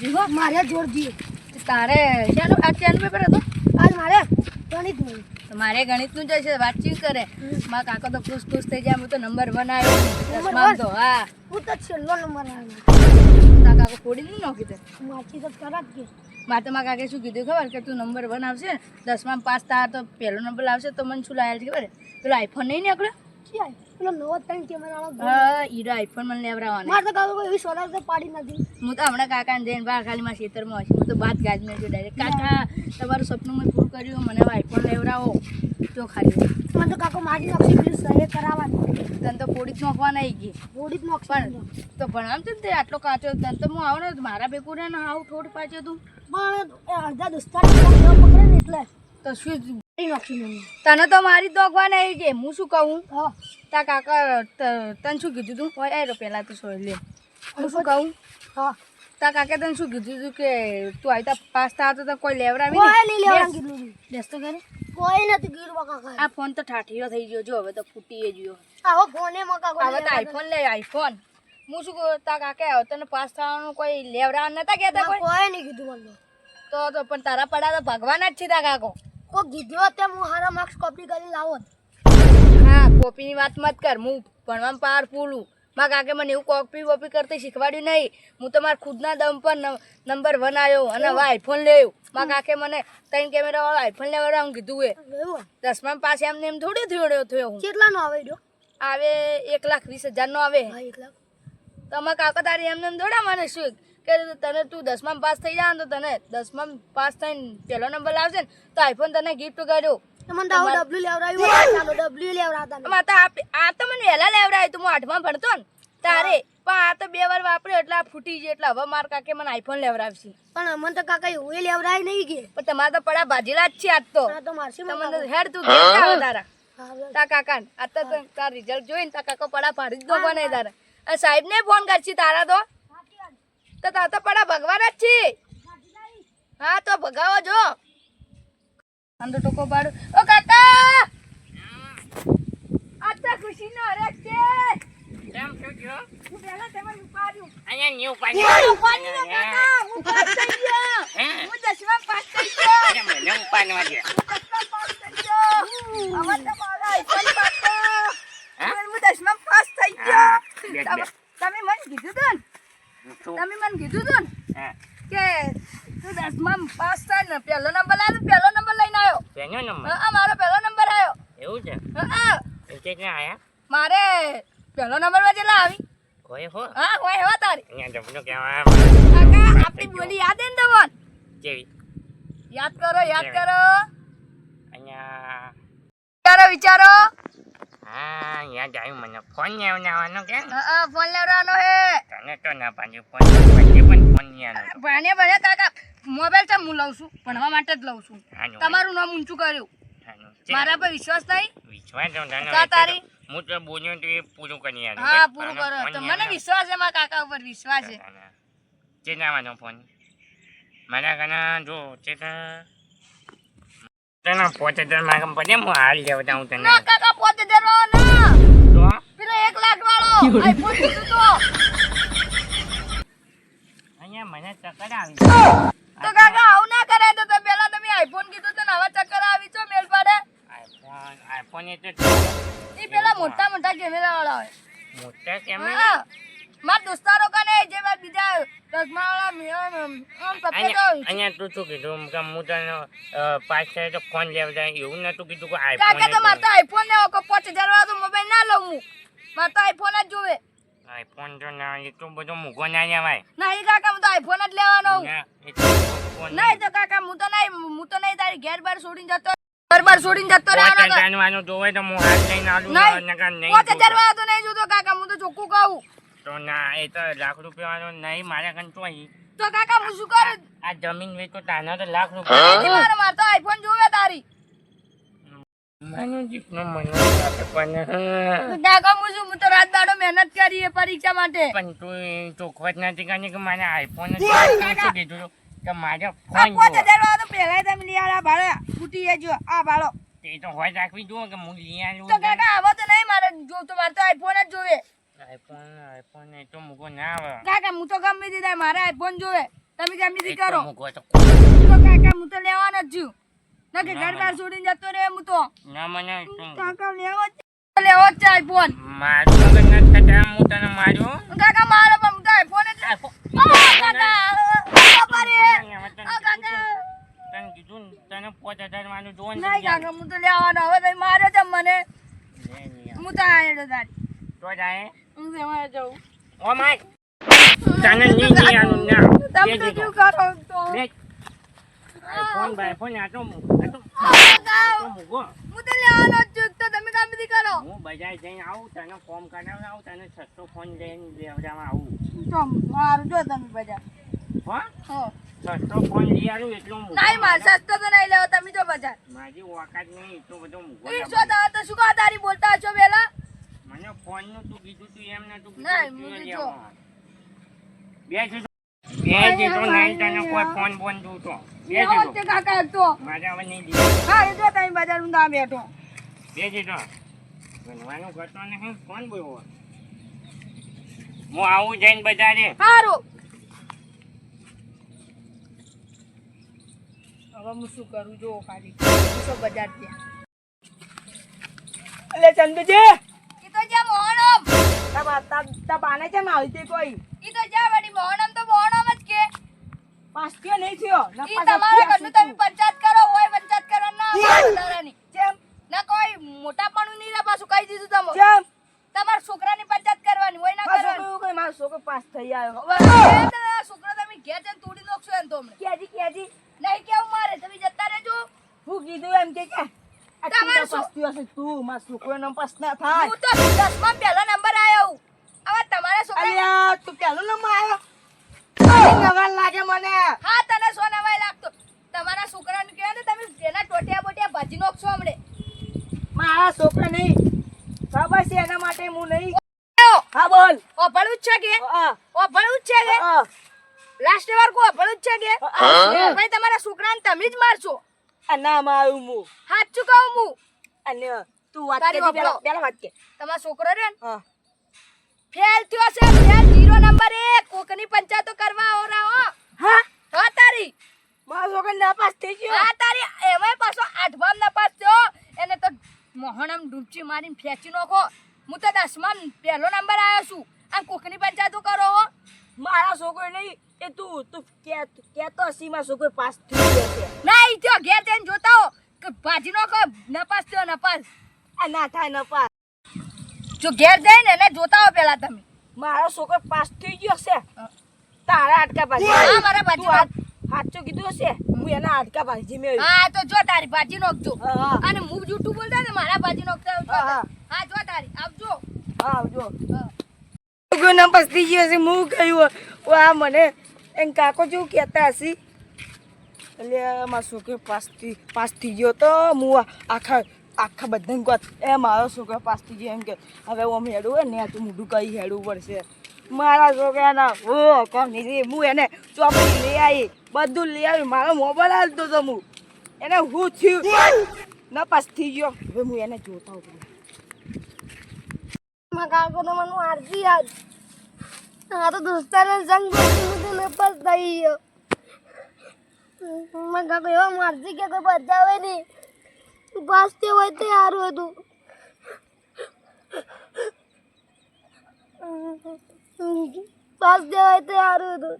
જીવો મારે જોર જીવ. તારે ચાલો આ શેનું પેપર હતો? આજ મારે ગણિત નહીં તો મારે ગણિતનું જ છે વાતચીત કરે. મારા કાકો તો ખુશ ખુશ થઈ જાય હું તો નંબર વન આવ્યો. તો હા. હું તો છેલ્લો નંબર આવ્યો. તારા કાકો ફોડી નહીં નોખી તો? ખરા જ મારે તો મારા કાકે શું કીધું ખબર કે તું નંબર વન આવશે દસમાં પાસ થાય તો પહેલો નંબર આવશે તો મને શું લાયા છે ખબર પેલો આઈફોન નહીં નીકળ્યો? પેલો નવો ત્રણ કેમેરા વાળો હા હીરો આઈફોન મને લેવડાવવાનો. મારે તો કાકો કોઈ એવી સોલાર તો પાડી નથી. હું તો હમણાં કાકાને જઈને બહાર ખાલી મારા ખેતરમાં હશે હું તો બાદ ગાજ મેં ડાયરેક્ટ કાકા તમારું સપનું મેં પૂરું કર્યું. મને આઈફોન લેવડાવો. તો ખાલી. મને તો કાકો મારી નાખશે પેલું સહે કરાવવાનું. તને તો પોડી જ નોખવા નહીં ગઈ. બોડી જ પણ તો ભણાવ ને તે આટલો કાચો તને તો હું આવો ને મારા ભેગું ને આવું થોડું પાછો તું. પણ અડધા દોસ્તાર પકડે ને એટલે. તો શું પાડી તને તો મારી દોખવા નહીં કે હું શું કહું? હા. તા કાકા તને શું કીધું તું? હોય આયરો પહેલાં તો સોરી લે. હું શું કહું? હા. તા કાકા તને શું કીધું તું કે તું આવી પાસ થા તો કોઈ લેવડાવી કોઈ નહીં બેસ. કીધું તું. બેસ તો કરે કોઈ નથી ગીરવા કાકા. આ ફોન તો ઠાઠીયો થઈ ગયો. જો હવે તો ફૂટી ગયો. આવો ફોને હવે તો આઈફોન લે આઈફોન હું શું કહું? તા કાકા તને પાસ થવાનું કોઈ લેવડાવ નતા કહેતા કોઈ? કોઈ નહીં કીધું મને તો. તો પણ તારા પડા તો ભગવાન જ છે તા કાકો. કોઈ કીધો તે હું હારા માર્ક્સ કોપી કરી લાવો હા કોપીની વાત મત કર. હું ભણવામાં પાવરફુલ હું. મારા કાકે મને એવું કોપી વોપી કરતી શીખવાડ્યું નહીં. હું તો મારા ખુદના દમ પર નંબર વન આવ્યો અને હવે આઈફોન લેવું મારા કાકે મને ત્રણ કેમેરા વાળો આઈફોન લેવડાવવાનું કીધું એ. દસમા પાસે એમને એમ થોડું થયો થયો હું. કેટલાનો આવે આવે એક લાખ વીસ હજારનો આવે. હા એક લાખ. તમારા કાકા તારી એમને એમ દોડા મને શું? કે તને તું દસમા પાસ થઈ જા તો તને દસમા પાસ થઈને પહેલો નંબર લાવશે ને તો આઈફોન તને ગિફ્ટ કર્યો. તો મને ડબલ્યુ લેવડાવ્યું ડબલ્યુ લેવડાવતા નહીં. આ આ તો મને વહેલા લેવડાવ્યું તું હું આઠમાં ભણતો ને તારે. પણ આ તો બે વાર વાપર્યો એટલે આ ફૂટી ગયો એટલે હવે મારા કાકે મને આઈફોન લેવડાવશે. પણ અમને તો કાકા એવું એ લેવડાય નહીં કે. પણ તમારા તો પડા ભાજેલા જ છે આજ તો. તમને હેડ તું તારા. તા કાકા આ તો તાર રિઝલ્ટ જોઈને તા કાકો પડા પાડી જ દો તારા. સાહેબ ને ફોન કરશી તારા તો. તો તાર તો પડા ભગવાન જ છે. હા તો ભગાવો જો. અંદર તો ટોકો પાડું. ઓ કાકા! આ તો ખુશીનો હરખ છે. કેમ શું થયું? હું પહેલા તમને ઉપાડ્યું અહીંયા ન્યુ એ ઉપાડી ને કાકા હું પાસ થઈ ગયો. હું? દસમા પાસ થઈ ગયો. મને ઉપાડવા દે. દસમા પાસ થઈ ગયો હવે તો મારા આઈફોન પાકો હે? હું દસમા પાસ થઈ હા, ગયો બેસ, તમે બેસ. તમે મને કીધું તું ને શું? તમે મને કીધું તું ને હા. કે તું દસમા પાસ થાય ને પહેલો નંબર લાવ્યો પહેલો નંબર લઈને આવ્યો. પહેલો નંબર? હા મારો પહેલો નંબર આવ્યો. એવું છે? હા કેટલા આયા? મારે પહેલો નંબરમાં કેટલા આવી કોઈ હો. હા કોઈ હો તારી. અહીંયા જમનો કહેવા કાકા આપણી બોલી યાદ ને તમને? કેવી? યાદ કરો યાદ કરો. અહીંયા વિચારો વિચારો. હા યાદ આવ્યું મને. ફોન લેવડાવવાનો કે હા ફોન લેવડાવવાનો હે. તને તો ના પાડ્યું ફોન પછી પણ ફોન લેવાનો ભણે ભણે કાકા મોબાઈલ તો હું લઉં છું? ભણવા માટે જ લઉં છું. તમારું નામ ઊંચું કર્યું. મારા પર વિશ્વાસ નહીં? વિશ્વાસ તો તારી? હું તો બોલ્યો તો એ પૂરું કરી આલું. હા પૂરું કરો. તો મને વિશ્વાસ છે મારા કાકા ઉપર? વિશ્વાસ છે. લાવવાનો ફોન? મારા કના જો તે તને પોતે તો મારા પડે હું હાલ લેવતા હું તને કાકા અહીંયા મને ચક્કર આવી。તો કાકા આવું ના કરાય તો તમે તમે આઈફોન કીધું તો હવે ચક્કર આવી છો મેલ પડે. આઈફોન આઈફોન એ તો એ પેલા મોટા મોટા કેમેરા વાળા હોય. મોટા કેમેરા મારા દોસ્તારો કને જે બીજા ચશ્મા વાળા આમ સફેદ હોય અહીંયા તું શું કીધું? કે હું તને તો ફોન લેવતા એવું નતું કીધું કે કાકા તો મારે તો આઈફોન આઈફોન લેવો કે પાંચ હજાર વાળો મોબાઈલ ના લઉં હું. મારે તો આઈફોન જ જોવે. આઈફોન તો ના એટલો બધો મૂકો ના લેવાય નહીં કાકા હું તો આઈફોન જ લેવાનો ના, નહીં તો કાકા હું તો નહીં હું તો નહીં તારી ઘેર બાર છોડીને જતો ઘર બાર છોડીને જતો રહેવાનો તો. જાનવાનો જોવે તો હું હાથ લઈને આલું નહીં. નહીં પાંચ હજાર તો નહીં જોતો કાકા હું તો ચોખ્ખું કહું. તો ના એ તો લાખ રૂપિયાનો નહીં મારા કન તો અહીં. તો કાકા હું શું કરું? આ જમીન વેચો તાના તો લાખ રૂપિયા મારે મારે તો આઈફોન જોવે તારી. મને જીતનો પણ હા. કાકા હું તો રાત દાડો મહેનત કરી એ પરીક્ષા માટે પણ તું ચોખવટ નથી કરી કે મારે આઈફોન જ જોઈએ. તું શું કીધું તું? કે મારે ફોન પાંચ જોવો. તો પહેલા તમે લઈ આવ્યા ભાડે ફૂટી એ આ ભાડો તે તો હોય રાખવી જુઓ કે હું લઈ આલું તો કાકા આવો તો નહીં મારે જો તો મારે તો આઈફોન જ જોવે આઈફોન આઈફોન એ તો મુકો ના આવે કાકા હું તો ગમે તે મારે આઈફોન જોવે તમે કેમ નથી કરો તો કાકા હું તો લેવાનો જ છું ના કે ઘર બાર છોડીને જતો રે હું તો. ના મને કાકા લેવો જ છે. લેવો જ આઈફોન મારું મગજ નથી થતા, હું તને માર્યું કાકા મારો પણ હું તો આઈફોન જ કાકા બાપા રે. કાકા. તને કીધું તને પાંચ હજાર જોન ને નહીં કાકા હું તો લેવાનો હવે તમે માર્યો છે મને. હું તો આયેલો તારી. તો જાય. હું તેમાં જાઉં. Oh my. તને ની ની આનું ના તમે તો શું કરો તો મૂક-. હું તો લેવાનો જ છું તો તમે કામ નથી કરો. હું બજાર જઈને આવું તને ફોર્મ કરાવવા આવું તને સસ્તો ફોન લઈને લેવડાવવા આવું. તો મારું જો તમે બજાર. હો? સસ્તો ફોન લઈ આવું એટલો મૂકો નહીં માર સસ્તો તો નહીં લેવો તમે જો બજાર. મારી ઓકાત નહીં એટલો બધો મૂકો ઈ શું તમે તો શું કહો તારી બોલતા છો પેલા? મને ફોનનું તું કીધું તું એમ ના, તું કીધું. લેવા. બે જીધું બે જીધું નહીં તને કોઈ ફોન બોન જોતો. બે લેવો જ છે. જીધું કાકા એક તો. મારે હવે નહીં દીધું. હા જો તમે બજાર હું બેઠો. બે જીધું બનવાનું કરતો નહીં કોણ બોલવો? હું આવું જઈને બજારે. સારું હવે હું શું કરું? જો ખાલી. બજાર ત્યાં એટલે ચંદુજી. એ તો જ્યાં મોહણમ તબ તા તબ બાને કેમ આવી તે કોઈ? એ તો જ્યાં વળી મોહણમ પાસ્યો નહીં થયો. ઈ તમારા ઘરનું તમે પંચાયત કરો હોય પંચાયત કરવા ના વધારાની. ના કોઈ મોટા પણ નહીં રે પાછું કહી દીધું તમે. જેમ તમારા છોકરાની પંચાયત કરવાની હોય ના કરવાની. કોઈ? મારો છોકરો પાસ થઈ આવ્યો. હવે છોકરો તમે ઘેર જઈને તોડી નાખશો એમ તો હમણાં. KG KG. નહીં કેવું મારે તમે જતા રહેજો. હું કીધું એમ કે કે તમારો પસ્તી હશે તું મારો છોકરો નો પાસ ના થાય. હું તો દસમાં પહેલો નંબર આવ્યો હવે તમારા છોકરા અલ્યા તું પહેલો નંબર આવ્યો નવા લાગે મને. હા તને સો નવાય લાગતો. તમારા છોકરાને કહે ને તમે એના ટોટિયા બોટિયા ભાજી નાખશો હમણે. મારા છોકરા નહીં. ખબર છે એના માટે હું નહીં. હા બોલ. ઓભળું જ છે કે? હા. ઓભળું જ છે કે? લાસ્ટ વાર કો ઓભળું જ છે કે? ભાઈ તમારા છોકરાને તમે જ મારશો. આ ના મારું હું સાચું કહું હું અને તું વાત કરી કે પેલા પેલા વાત કે તમારો છોકરો રે ને? ફેલ થયો છે ફેલ. જીરો નંબર એક. કોકની પંચાયતો કરવા આવો રહો હા? હા તારી. મારો છોકરો ના પાસ થઈ ગયો. હા તારી. એમાંય પાછો આઠમામ નપાસ થયો. એને તો મોહણમ ડૂબચી મારીને ફેંચી નાખો. હું તો દસમામ પહેલો નંબર આવ્યો છું. આમ કોકની પંચાયતો કરો હો. મારા છોકરો નહીં. એ તું તું કે કેતો હસી મારો છોકરો પાસ થઈ ગયો છે. ના ઈ તો ઘેર જઈને જોતા હો. કે ભાજી નાખો નપાસ થયો નપાસ. આ ના થાય ન પાસ જો ઘેર જઈને એને જોતા હો પેલા તમે. મારો છોકરો પાસ થઈ ગયો છે. તારા હાડકા ભાજી હા, મારા ભાજી સાચું કીધું હશે? હું એના હાડકા ભાજી મેં હા તો જો તારી ભાજી નાખજો. અને હું જૂઠું બોલતા ને મારા ભાજી નાખતા હા, જો તારી આવજો. હા આવજો. હા. ગયો છે કહ્યું આ મને એમ કાકો જેવું કહેતા હશે. એટલે મારો છોકરો પાસ થઈ પાસ થઈ ગયો તો હું આખા આખા બધાને કહું એ મારો છોકરો પાસ થઈ ગયો એમ કે હવે હું હોય ને તું મોઢું કઈ હેડવું પડશે. મારા છોકરાના ઓ કોમ રે હું એને ચોપડી લઈ આવી, બધું લઈ આવી, મારો મોબાઈલ હાલતો તો હું. એને હું થયું? નપાસ પાસ થઈ ગયો. હવે હું એને જોતા હું કાકો મને મારતી યાદ આ તો દોસ્તાને સંગ નપાસ થઈ ગયો. મારા કાકો એવા કે કોઈ બચાવે નહીં. પાસ હોય તો સારું હતું. પાસ તે હોય સારું હતું.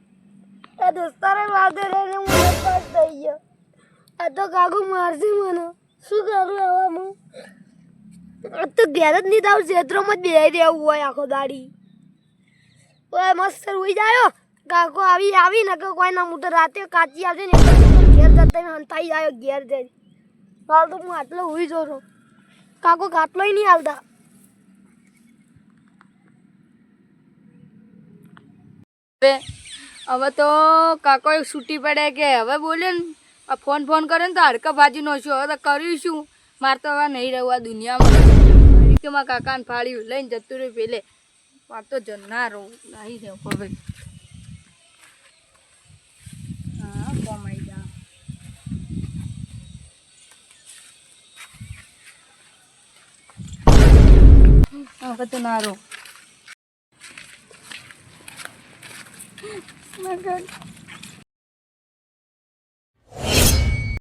આ દોસ્તારે વાગે રહીને હું પાસ થઈ ગયો. આ તો કાકો મારશે મને. શું કરું આવામાં આ તો ઘેર જ નહીં તારું ક્ષેત્રોમાં જ બેહી રહેવું હોય આખો દાડી. ઓય, મસ્ત રોઈ જાયો કાકો આવી આવી ને કોઈ ના હું તો રાતે કાચી આવશે ને તો ઘેર જતા હંતાઈ જાયો ઘેર જઈને. હાલ તો હું આટલો હોઈ જો કાકો કાટલોય નહીં હાલતા હવે તો કાકો છૂટી પડે કે હવે બોલ્યો ને આ ફોન ફોન કરે ને તો હડકા ભાજી નો છું હવે તો કરીશું મારે તો હવે નહીં રહેવું આ દુનિયામાં કે મારા કાકાને ફાળ્યું લઈને જતું રહ્યું પેલે મારે તો જન્ના રહું નહીં રહેવું હવે હા કોમાઈ જા હવે તો ના રહું my.